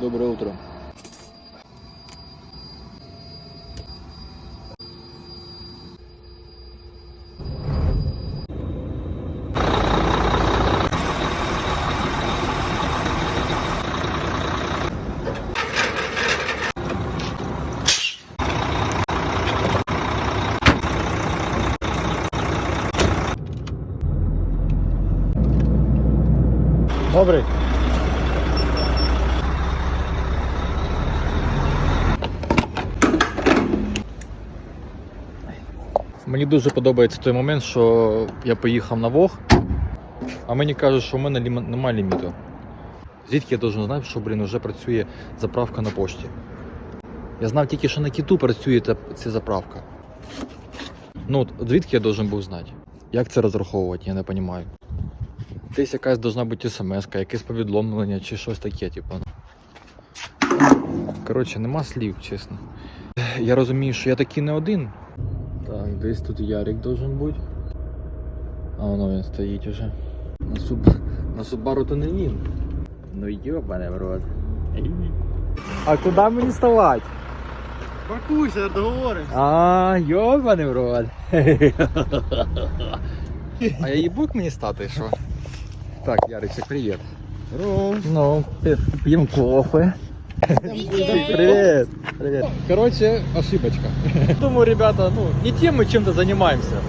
Доброе утро. Добрий. Мені дуже подобається той момент, що я поїхав на Вог, а мені кажуть, що в мене ліма- немає ліміту. Звідки я должен знати, що, блін, вже працює заправка на пошті? Я знав тільки, що на кіту працює та- ця заправка. Ну, звідки я должен був знати? Як це розраховувати, я не розумію. Десь якась должна бути смс, якесь повідомлення чи щось таке, типу. Коротше, нема слів, чесно. Я розумію, що я такий не один. Так, десь тут Ярик должен бути. А воно він стоїть уже. На, суб... на Субару то не він. Ну йобане в рот. А куди мені ставати? Паркуйся, договоримся. А, йобаний в рот. А я їбук мені стати, що? Так, Яричек, привіт. Здорово. Ну, п'ємо кофе. Привет. Привет. Короче, ошибочка. Думаю, ребята, ну, не тем мы чем-то занимаемся.